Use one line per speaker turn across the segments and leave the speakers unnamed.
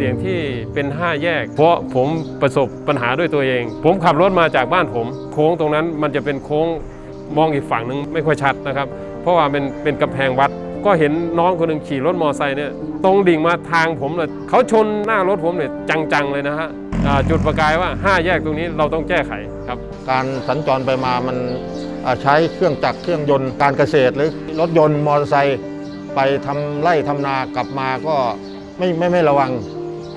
เสี่ยงที่เป็น 5 แยก เพราะผมประสบปัญหาด้วยตัวเอง ผมขับรถมาจากบ้านผม โค้งตรงนั้นมันจะเป็นโค้งมองอีกฝั่งหนึงไม่ค่อยชัดนะครับ เพราะว่าเป็นเป็นกำแพงวัด ก็เห็นน้องคนหนึ่งขี่รถมอไซค์เนี่ยตรงดิ่งมาทางผมเลยเขาชนหน้ารถผมเนี่ยจังๆเลยนะฮะจุดประกายว่า 5 แยกตรงนี้เราต้องแก้ไขครับ
การสัญจรไปมามันใช้เครื่องจักรเครื่องยนต์การเกษตรหรือรถยนต์มอเตอร์ไซค์ไปทำไร่ทำนา กลับมาก็ไม่ไม่ไม่ระวัง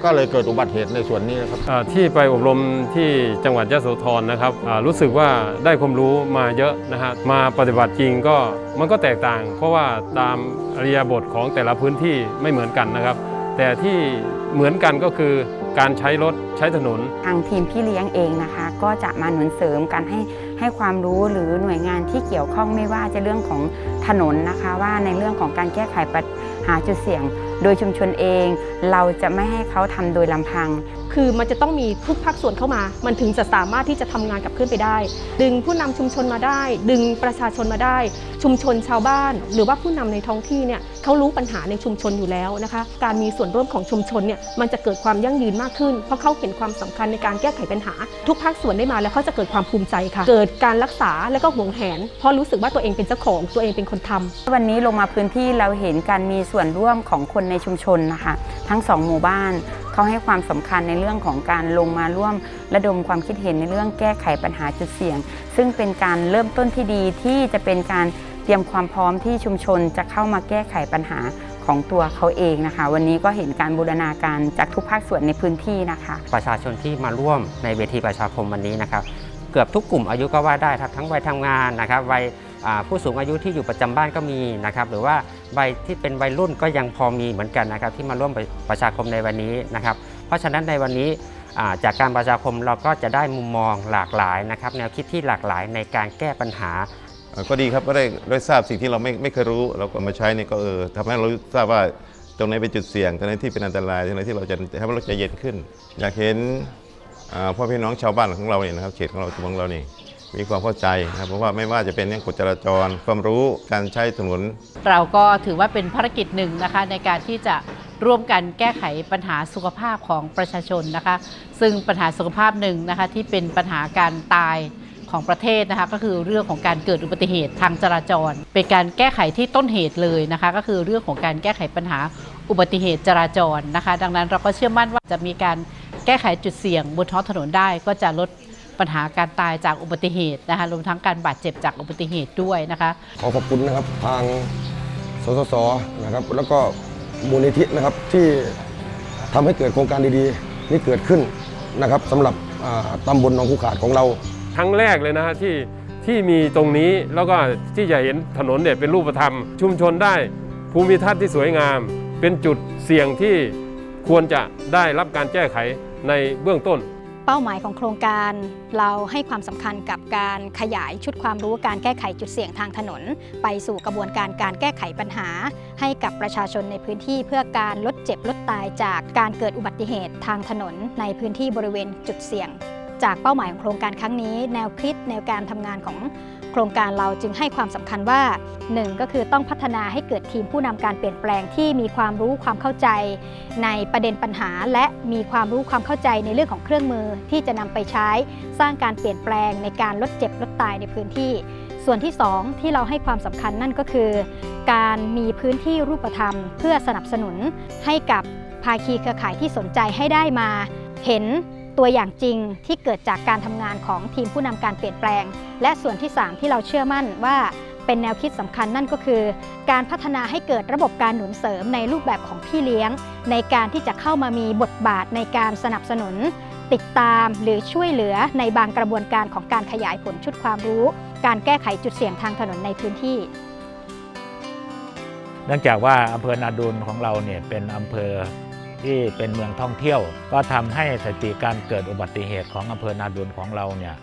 ก็เลยเกิดอุบัติเหตุในส่วนนี้นะครับ
อ่าที่ไปอบรมที่จังหวัดยะโสธรนะครับอ่ารู้สึกว่าได้ความรู้มาเยอะนะฮะมาปฏิบัติจริงก็มันก็แตกต่าง เพราะว่าตามอริยบทของแต่ละพื้นที่ไม่เหมือนกันนะครับ แต่ที่เหมือนกันก็คือการใช้รถใช้ถนน
ทางทีมพี่เลี้ยงเองนะคะ ก็จะมาหนุนเสริมการให้ให้ความรู้หรือหน่วยงานที่เกี่ยวข้องไม่ว่าจะเรื่องของถนนนะคะ ว่าในเรื่องของการแก้ไขปัญหาจุดเสี่ยง โดยชุมชนเอง เราจะไม่ให้เขาทำโดยลำพัง
คือมันจะต้องมีทุกภาคส่วนเข้ามา มันถึงจะสามารถที่จะทำงานกับเพื่อนไปได้ ดึงผู้นำชุมชนมาได้ ดึงประชาชนมาได้ ชุมชนชาวบ้าน หรือว่าผู้นำในท้องที่เนี่ยเขารู้ปัญหาในชุมชนอยู่แล้วนะคะ การมีส่วนร่วมของชุมชนเนี่ยมันจะเกิดความยั่งยืนมากขึ้น เพราะเขาเห็นความสำคัญในการแก้ไขปัญหา ทุกภาคส่วนได้มาแล้วเขาจะเกิดความภูมิใจค่ะ เกิดการรักษาแล้วก็หวงแหน เพราะรู้สึกว่าตัวเองเป็นเจ้าของตัวเองเป็นคนทำ
วันนี้ลงมาพื้นที่เราเห็นการมีส่วนร่วมของคนในชุมชนนะคะ ทั้งสองหมู่บ้าน เขาให้ความสำคัญในเรื่องของการลงมาร่วมระดมความคิดเห็นในเรื่องแก้ไขปัญหาจุดเสี่ยง ซึ่งเป็นการเริ่มต้นที่ดีที่จะเป็นการเตรียมความพร้อมที่ชุมชนจะเข้ามาแก้ไขปัญหาของตัวเขาเองนะคะ วันนี้ก็เห็นการบูรณาการจากทุกภาคส่วนในพื้นที่นะคะ
ประชาชนที่มาร่วมในเวทีประชาคมวันนี้นะครับ เกือบทุกกลุ่มอายุก็ว่าได้ครับทั้งวัยทำงานนะครับวัย ผู้สูงอายุที่อยู่ประจำบ้านก็มีนะครับหรือว่าวัยที่เป็นวัยรุ่นก็ยังพอมีเหมือนกันนะครับที่มาร่วมประชาคมในวันนี้นะครับ เพราะฉะนั้นในวันนี้จากการประชาคมเราก็จะได้มุมมองหลากหลายนะครับ แนวคิดที่หลากหลายในการแก้ปัญหา
ก็ดีครับก็ได้ได้ทราบสิ่งที่เราไม่ไม่เคยรู้เราก็มาใช้เนี่ยก็เออทำให้เราทราบว่าตรงไหนเป็นจุดเสี่ยงตรงไหนที่เป็นอันตรายตรงไหนที่เราจะทำให้เราใจเย็นขึ้น อยากเห็นพ่อพี่น้องชาวบ้านของเราเนี่ยนะครับเขตของเราของเรานี่ มีความเข้าใจนะครับเพราะว่าไม่ว่าจะเป็นเรื่องกฎจราจร ความรู้การใช้ถนน
เราก็ถือว่าเป็นภารกิจหนึ่งนะคะในการที่จะร่วมกันแก้ไขปัญหาสุขภาพของประชาชนนะคะ ซึ่งปัญหาสุขภาพหนึ่งนะคะที่เป็นปัญหาการตายของประเทศนะคะก็คือเรื่องของการเกิดอุบัติเหตุทางจราจร เป็นการแก้ไขที่ต้นเหตุเลยนะคะ ก็คือเรื่องของการแก้ไขปัญหาอุบัติเหตุจราจรนะคะ ดังนั้นเราก็เชื่อมั่นว่าจะมีการแก้ไขจุดเสี่ยงบนท้องถนนได้ก็จะลด ปัญหาการตายจากอุบัติเหตุนะคะรวมทั้งการบาดเจ็บจากอุบัติเหตุด้วยนะคะ
ขอขอบคุณนะครับทางสสสนะครับแล้วก็มูลนิธินะครับที่ทำให้เกิดโครงการดีๆ นี้เกิดขึ้นนะครับสำหรับอ่าตำบลหนองคูขาดของเรา
ครั้งแรกเลยนะฮะที่ที่มีตรงนี้แล้วก็ที่จะเห็นถนนเนี่ยเป็นรูปธรรม ชุมชนได้ภูมิทัศน์ที่สวยงาม เป็นจุดเสี่ยงที่ควรจะได้รับการแก้ไขในเบื้องต้น
เป้าหมายของโครงการเราให้ความสำคัญกับการขยายชุดความรู้การแก้ไขจุดเสี่ยงทางถนน ไปสู่กระบวนการการแก้ไขปัญหา ให้กับประชาชนในพื้นที่เพื่อการลดเจ็บลดตายจากการเกิดอุบัติเหตุทางถนน ในพื้นที่บริเวณจุดเสี่ยง จากเป้าหมายของโครงการครั้งนี้ แนวคิดแนวการทำงานของ โครงการเราจึงให้ความสำคัญว่า 1. ก็คือต้องพัฒนาให้เกิดทีมผู้นำการเปลี่ยนแปลงที่มีความรู้ความเข้าใจ ในประเด็นปัญหา และมีความรู้ความเข้าใจในเรื่องของเครื่องมือที่จะนำไปใช้สร้างการเปลี่ยนแปลงในการลดเจ็บลดตายในพื้นที่ ส่วนที่ 2 ที่เราให้ความสำคัญนั่นก็คือ การมีพื้นที่รูปธรรม เพื่อสนับสนุนให้กับภาคีเครือข่ายที่สนใจให้ได้มา เห็น ตัวอย่างจริงที่เกิดจากการทำงานของทีมผู้นำการเปลี่ยนแปลง และส่วนที่ 3 ที่เราเชื่อมั่นว่าเป็นแนวคิดสำคัญนั่นก็คือ การพัฒนาให้เกิดระบบการหนุนเสริมในรูปแบบของพี่เลี้ยง ในการที่จะเข้ามามีบทบาทในการสนับสนุน ติดตามหรือช่วยเหลือในบางกระบวนการของการขยายผลชุดความรู้ การแก้ไขจุดเสี่ยงทางถนนในพื้นที่
เนื่องจากว่าอำเภอนาดุลของเราเนี่ยเป็นอำเภอ ที่เป็นเมืองท่องเที่ยว ก็ทำให้สถิติการเกิดอุบัติเหตุของอำเภอนาดุลของเราเนี่ย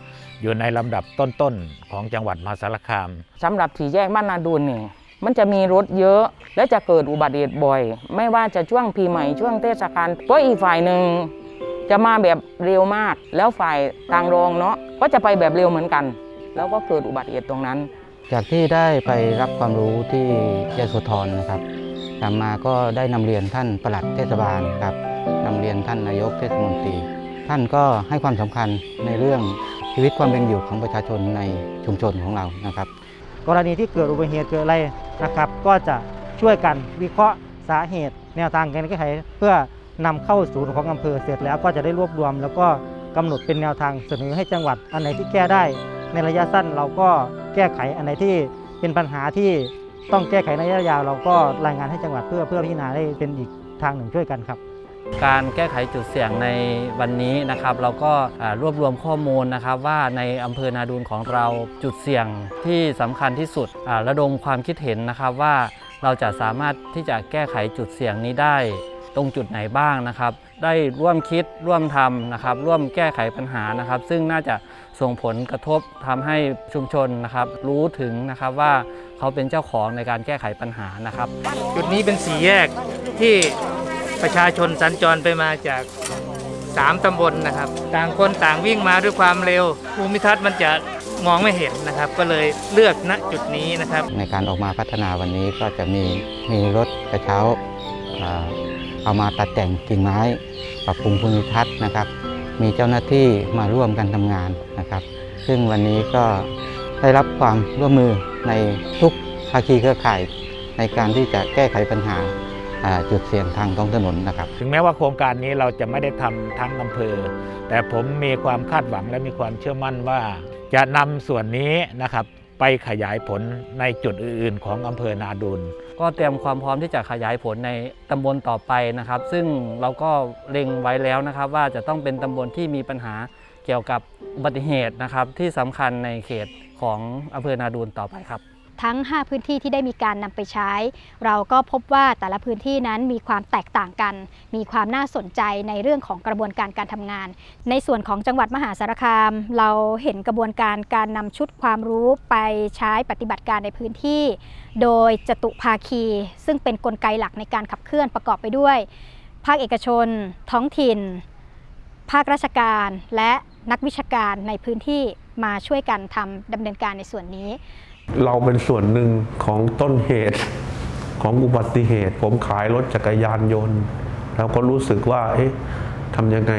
อยู่ในลำดับต้นๆของจังหวัดมหาสารคาม
สำหรับสี่แยกบ้านนาดูนนี่มันจะมีรถเยอะและจะเกิดอุบัติเหตุบ่อย ไม่ว่าจะช่วงปีใหม่ช่วงเทศกาลเพราะอีกฝ่ายหนึ่งจะมาแบบเร็วมาก แล้วฝ่ายทางรองเนาะก็จะไปแบบเร็วเหมือนกัน แล้วก็เกิดอุบัติเหตุตรงนั้น
จากที่ได้ไปรับความรู้ที่ยโสธรนะครับ
ต่อมาก็ได้นำเรียนท่านประหลัดเทศบาลครับนำเรียนท่านนายกเทศมนตรี ท่านก็ให้ความสำคัญในเรื่องชีวิตความเป็นอยู่ของประชาชนในชุมชนของเรานะครับ
กรณีที่เกิดอุบัติเหตุเกิดอะไรนะครับ ก็จะช่วยกันวิเคราะห์สาเหตุ แนวทางการแก้ไขเพื่อนำเข้าศูนย์ของอำเภอเสร็จแล้วก็จะได้รวบรวม แล้วก็กำหนดเป็นแนวทางเสนอให้จังหวัดอันไหนที่แก้ได้ ในระยะสั้นเราก็แก้ไขอันไหนที่เป็นปัญหาที่ ต้องแก้ไขในระยะยาวเราก็รายงานให้จังหวัดเพื่อเพื่อพิจารณาได้เป็นอีกทางหนึ่งช่วยกันครับ
การแก้ไขจุดเสี่ยงในวันนี้นะครับ เราก็รวบรวมข้อมูลนะครับ ว่าในอำเภอนาดูนของเราจุดเสี่ยงที่สำคัญที่สุดระดมความคิดเห็นนะครับว่าเราจะสามารถที่จะแก้ไขจุดเสี่ยงนี้ได้ตรงจุดไหนบ้างนะครับ ได้ร่วมคิดร่วมทำนะครับ ร่วมแก้ไขปัญหานะครับ ซึ่งน่าจะส่งผลกระทบทำให้ชุมชนนะครับ รู้ถึงนะครับว่า เขาเป็นเจ้าของในการแก้ไขปัญหานะครับ
จุดนี้เป็นสี่แยกที่ประชาชนสัญจรไปมาจาก3ตำบลนะครับ ต่างคนต่างวิ่งมาด้วยความเร็วภูมิทัศน์มันจะมองไม่เห็นนะครับ ก็เลยเลือกณจุดนี้นะครับ
ในการออกมาพัฒนาวันนี้ก็จะมีมีรถกระเช้าอ่าเอามาตัดแต่งกิ่งไม้ ปรับปรุงภูมิทัศน์นะครับ มีเจ้าหน้าที่มาร่วมกันทำงานนะครับ ซึ่งวันนี้ก็ ได้รับความร่วมมือในทุกภาคีเครือข่ายในการที่จะแก้ไขปัญหาอ่าจุดเสี่ยงทางท้องถนนนะครับ
ถึงแม้ว่าโครงการนี้เราจะไม่ได้ทำทั้งอำเภอ แต่ผมมีความคาดหวังและมีความเชื่อมั่นว่า จะนำส่วนนี้นะครับไปขยายผลในจุดอื่นๆ ของอำเภอนาดุล
ก็เตรียมความพร้อมที่จะขยายผลในตำบลต่อไปนะครับ ซึ่งเราก็เล็งไว้แล้วนะครับ ว่าจะต้องเป็นตำบลที่มีปัญหาเกี่ยวกับอุบัติเหตุนะครับที่สำคัญในเขต ของอำเภอนาดูนต่อไปครับ
ทั้ง 5 พื้นที่ที่ได้มีการนำไปใช้ เราก็พบว่าแต่ละพื้นที่นั้นมีความแตกต่างกัน มีความน่าสนใจในเรื่องของกระบวนการการทำงาน ในส่วนของจังหวัดมหาสารคาม เราเห็นกระบวนการการนำชุดความรู้ไปใช้ปฏิบัติการในพื้นที่ โดยจตุภาคี ซึ่งเป็นนกลไกหลักในการขับเคลื่อนประกอบไปด้วย ภาคเอกชน ท้องถิ่น ภาคราชการและนักวิชาการในพื้นที่มาช่วยกันทำดำเนินการในส่วนนี้
เราเป็นส่วนหนึ่งของต้นเหตุของอุบัติเหตุ ผมขายรถจักรยานยนต์ แล้วก็รู้สึกว่า เอ๊ะทำยังไง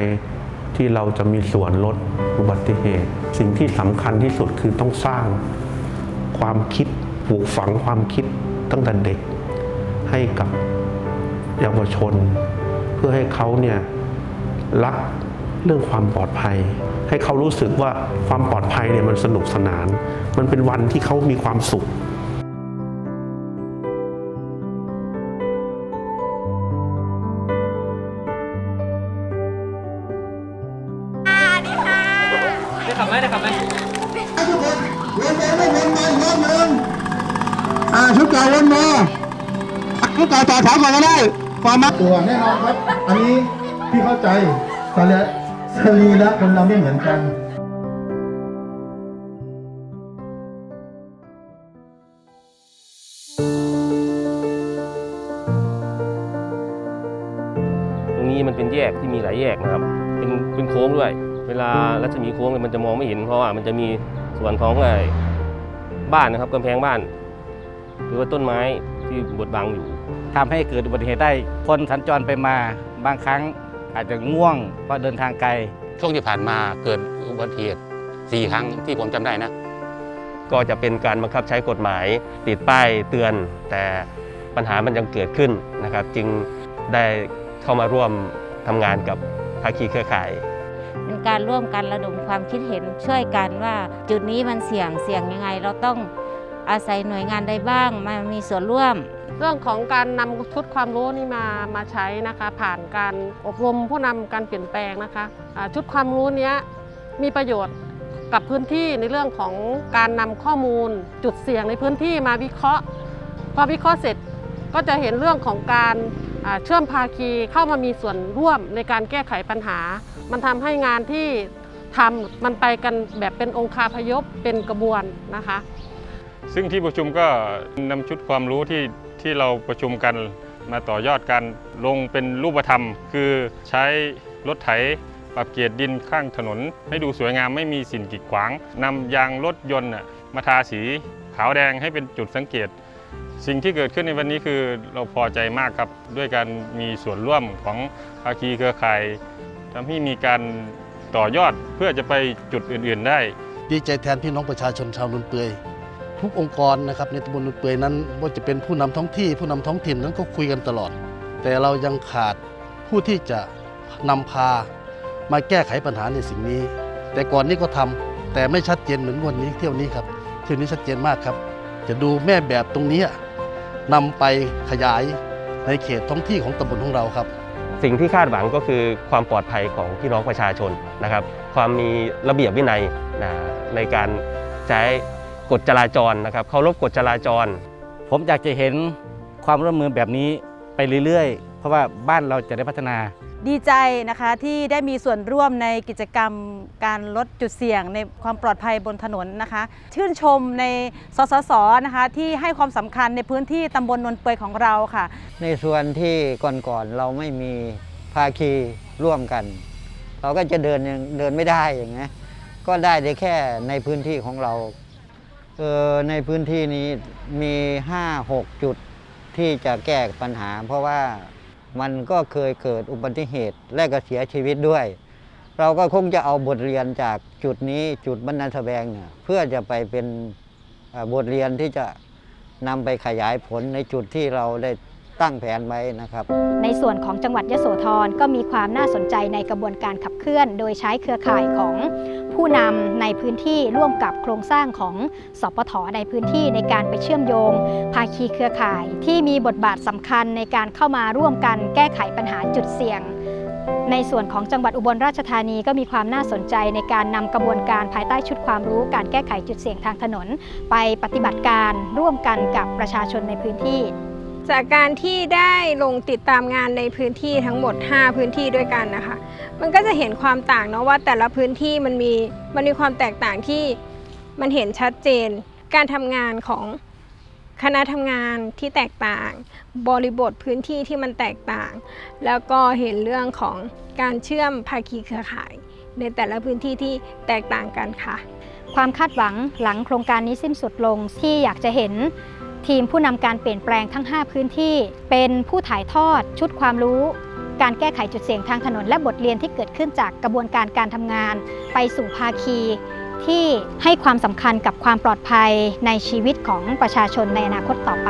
ที่เราจะมีส่วนลดอุบัติเหตุ สิ่งที่สำคัญที่สุดคือต้องสร้างความคิดปลูกฝังความคิดตั้งแต่เด็ก ให้กับเยาวชน เพื่อให้เขาเนี่ยรัก เรื่องความปลอดภัย ให้เขารู้สึกว่าความปลอดภัยเนี่ยมันสนุกสนาน มันเป็นวันที่เขามีความสุข
ได้ขับไหมได้ขับไหม
อ่าชุดเก่าวนมาชุดเก่าต่อแถวก่อนก็ได้ความมัดตัวแน่นอนครับ อันนี้พี่เข้าใจสรี สรีระคนเราไม่เหมือนกัน
ตรงนี้มันเป็นแยกที่มีหลายแยกนะครับ เป็นเป็นโค้งด้วย เวลารัศมีโค้งเนี่ยมันจะมองไม่เห็น เพราะว่ามันจะมีส่วนของไอ้บ้านนะครับกำแพงบ้าน หรือว่าต้นไม้ที่บดบังอยู่
ทำให้เกิดอุบัติเหตุได้คนสัญจรไปมาบางครั้ง อาจจะง่วงเพราะเดินทางไกล
ช่วงที่ผ่านมาเกิดอุบัติเหตุสี่ครั้งที่ผมจำได้นะ
ก็จะเป็นการบังคับใช้กฎหมายติดป้ายเตือน แต่ปัญหามันยังเกิดขึ้นนะครับ จึงได้เข้ามาร่วมทำงานกับภาคีเครือข่าย
เป็นการร่วมกันระดมความคิดเห็นช่วยกันว่า จุดนี้มันเสี่ยงเสี่ยงยังไง เราต้องอาศัยหน่วยงานใดบ้างมามีส่วนร่วม
เรื่องของการนำชุดความรู้นี่มามาใช้นะคะ ผ่านการอบรมผู้นำการเปลี่ยนแปลงนะคะชุดความรู้นี้มีประโยชน์กับพื้นที่ในเรื่องของการนำข้อมูลจุดเสี่ยงในพื้นที่มาวิเคราะห์พอวิเคราะห์เสร็จก็จะเห็นเรื่องของการเชื่อมภาคีเข้ามามีส่วนร่วมในการแก้ไขปัญหา มันทำให้งานที่ทำมันไปกันแบบเป็นองคาพยพเป็นกระบวนนะคะ
ซึ่งที่ประชุมก็นำชุดความรู้ที่ ที่เราประชุมกันมาต่อยอดกันลงเป็นรูปธรรม คือใช้รถไถปรับเกียรดินข้างถนน ให้ดูสวยงามไม่มีสิ่งกีดขวางนำยางรถยนต์มาทาสีขาวแดงให้เป็นจุดสังเกต สิ่งที่เกิดขึ้นในวันนี้คือเราพอใจมากครับ ด้วยการมีส่วนร่วมของภาคีเครือข่ายทำให้มีการต่อยอดเพื่อจะไปจุดอื่น ๆได้
ดีใจแทนพี่น้องประชาชนชาวลุนเปือย ทุกองค์กรนะครับในตำบลลุนเปือยนั้นว่าจะเป็นผู้นำท้องที่ผู้นำท้องถิ่นนั้นก็คุยกันตลอด แต่เรายังขาดผู้ที่จะนำพามาแก้ไขปัญหาในสิ่งนี้ แต่ก่อนนี้ก็ทำแต่ไม่ชัดเจนเหมือนวันนี้เที่ยวนี้ครับเที่ยวนี้ชัดเจนมากครับ จะดูแม่แบบตรงนี้นำไปขยายในเขตท้องที่ของตำบลของเราครับ
สิ่งที่คาดหวังก็คือความปลอดภัยของพี่น้องประชาชนนะครับ ความมีระเบียบวินัยในการใช้ กฎจราจรนะครับเคารพกฎจราจร
ผมอยากจะเห็นความร่วมมือแบบนี้ไปเรื่อยๆ เพราะว่าบ้านเราจะได้พัฒนา
ดีใจนะคะที่ได้มีส่วนร่วมในกิจกรรมการลดจุดเสี่ยงในความปลอดภัยบนถนนนะคะ ชื่นชมในสสสนะคะที่ให้ความสำคัญในพื้นที่ตำบลนนเปื่อยของเราค่ะ
ในส่วนที่ก่อนๆเราไม่มีภาคีร่วมกัน เราก็จะเดินยังเดินไม่ได้อย่างเงี้ยก็ได้แต่แค่ในพื้นที่ของเราเออ ในพื้นที่นี้มี 5-6 จุดที่จะแก้ปัญหา เพราะว่ามันก็เคยเกิดอุบัติเหตุและก็เสียชีวิตด้วย เราก็คงจะเอาบทเรียนจากจุดนี้จุดบรรณาแสวงเนี่ยเพื่อจะไปเป็นบทเรียนที่จะนำไปขยายผลในจุดที่เราได้ตั้งแผนไว้นะครับ
ในส่วนของจังหวัดยโสธรก็มีความน่าสนใจในกระบวนการขับเคลื่อน โดยใช้เครือข่ายของ ผู้นำในพื้นที่ร่วมกับโครงสร้างของสปทในพื้นที่ในการไปเชื่อมโยง ภาคีเครือข่าย ที่มีบทบาทสำคัญในการเข้ามาร่วมกันแก้ไขปัญหาจุดเสี่ยงในส่วนของจังหวัดอุบลราชธานีก็มีความน่าสนใจในการนำกระบวนการภายใต้ชุดความรู้ การแก้ไขจุดเสี่ยงทางถนน ไปปฏิบัติการร่วมกันกับประชาชนในพื้นที่
จากการที่ได้ลงติดตามงานในพื้นที่ทั้งหมด 5 พื้นที่ด้วยกันนะคะ มันก็จะเห็นความต่างเนาะว่าแต่ละพื้นที่มันมีมันมีความแตกต่างที่มันเห็นชัดเจน การทำงานของคณะทำงานที่แตกต่าง บริบทพื้นที่ที่มันแตกต่าง แล้วก็เห็นเรื่องของการเชื่อมภาคีเครือข่าย ในแต่ละพื้นที่ที่แตกต่างกันค่ะ
ความคาดหวังหลังโครงการนี้สิ้นสุดลงที่อยากจะเห็น ทีมผู้นำการเปลี่ยนแปลงทั้ง 5 พื้นที่ เป็นผู้ถ่ายทอด ชุดความรู้ การแก้ไขจุดเสี่ยงทางถนนและบทเรียนที่เกิดขึ้นจากกระบวนการการทำงาน ไปสู่ภาคี ที่ให้ความสำคัญกับความปลอดภัยในชีวิตของประชาชนในอนาคตต่อไป